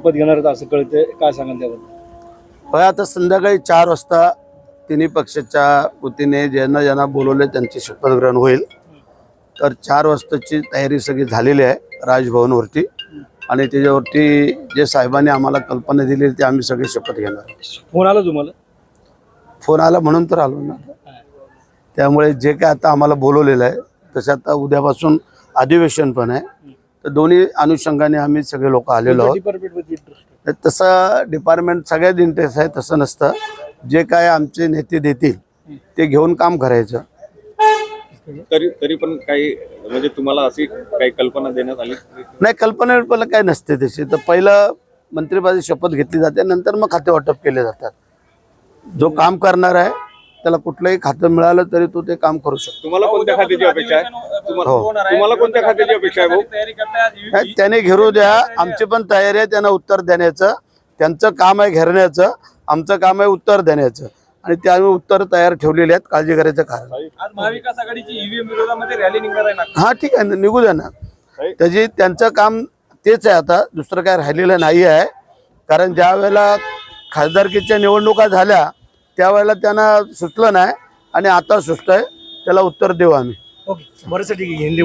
शपथ घेणार असं कळतंय. काय सांगाल त्याबद्दल? होय आता संध्याकाळी चार वाजता तिन्ही पक्षाच्या वतीने ज्यांना ज्यांना बोलवले त्यांचे शपथग्रहण होईल. तर चार वाजताची तयारी सगळी झालेली आहे राजभवनवरती. आणि त्याच्यावरती जे साहेबांनी आम्हाला कल्पना दिली ते आम्ही सगळे शपथ घेणार. फोन आला तुम्हाला? फोन आला म्हणून तर आलो ना. त्यामुळे जे काय आता आम्हाला बोलवलेलं आहे तसं आता उद्यापासून अधिवेशन पण आहे. तर दोन्ही अनुषंगाने आम्ही सगळे लोक आलेलो आहोत. तसं डिपार्टमेंट सगळ्यात इंटरेस्ट आहे तसं नसतं. जे काय आमचे नेते देतील ते घेऊन काम करायचं. तरी तरी पण काही म्हणजे तुम्हाला अशी काही कल्पना देण्यात आली? नाही कल्पना बिल्पना काय नसते तशी. तर पहिलं मंत्रिपदाची शपथ घेतली जाते नंतर मग खाते वाटप केले जातात. जो काम करणार आहे त्याला कुठलंही खातं मिळालं तरी तो ते काम करू शकतो. तुम्हाला कोणत्या खात्याची अपेक्षा आहे? तुम्हाला हो. तुम्हाला कोणत्या खात्याची अपेक्षा आहे भाऊ? नाही, त्याने घेरू द्या. आमची पण तयारी आहे त्यांना उत्तर देण्याचं. त्यांचं काम आहे घेरण्याचं. आमचं काम आहे उत्तर देण्याचं. आणि ते आम्ही उत्तर तयार ठेवलेले आहेत. काळजी करायचं कारण आज महाविकास आघाडीची ईव्हीएम विरोधामध्ये रॅली निघणार आहे ना? हा ठीक आहे. ना निघू द्या ना. त्याची त्यांचं काम तेच आहे आता. दुसरं काय राहिलेलं नाही आहे कारण ज्या वेळेला खासदारकीच्या निवडणुका झाल्या त्यावेळेला त्यांना सुचलं नाही आणि आता सुचतंय. त्याला उत्तर देऊ आम्ही. ओके. बरं ठीक आहे. हिंदी